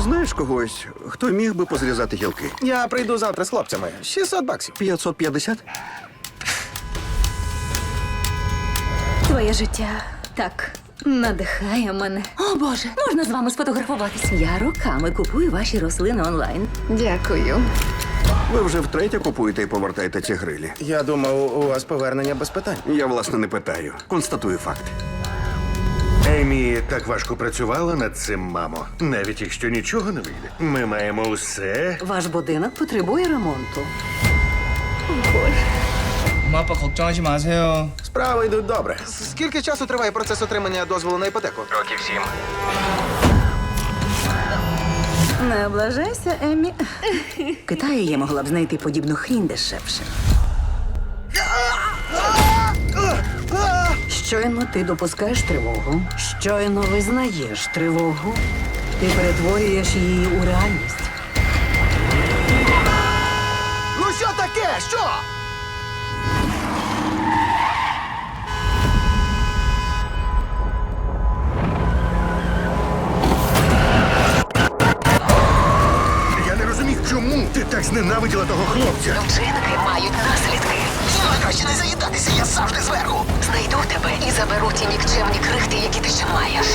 Знаєш когось, хто міг би позрізати гілки? Я прийду завтра з хлопцями. 600 баксів. 550? Твоє життя так надихає мене. О Боже, можна з вами сфотографуватись? Я роками купую ваші рослини онлайн. Дякую. Ви вже втретє купуєте і повертаєте ці грилі. Я думав, у вас повернення без питань. Я, власне, не питаю. Констатую факт. Емі так важко працювала над цим, мамо. Навіть якщо нічого не вийде, ми маємо усе. Ваш будинок потребує ремонту. 엄마 아빠 걱정하지 마세요. Справи йдуть добре. С- Скільки часу триває процес отримання дозволу на іпотеку? Років сім. Не облажайся, Емі. В Китаї я могла б знайти подібну хрінь дешевше. Щойно ти допускаєш тривогу, щойно визнаєш тривогу, ти перетворюєш її у реальність. Ну що таке? Що? Я не розумів, чому ти так зненавиділа того хлопця. Вчинки мають заберу ті нікчемні крихти, які ти ще маєш.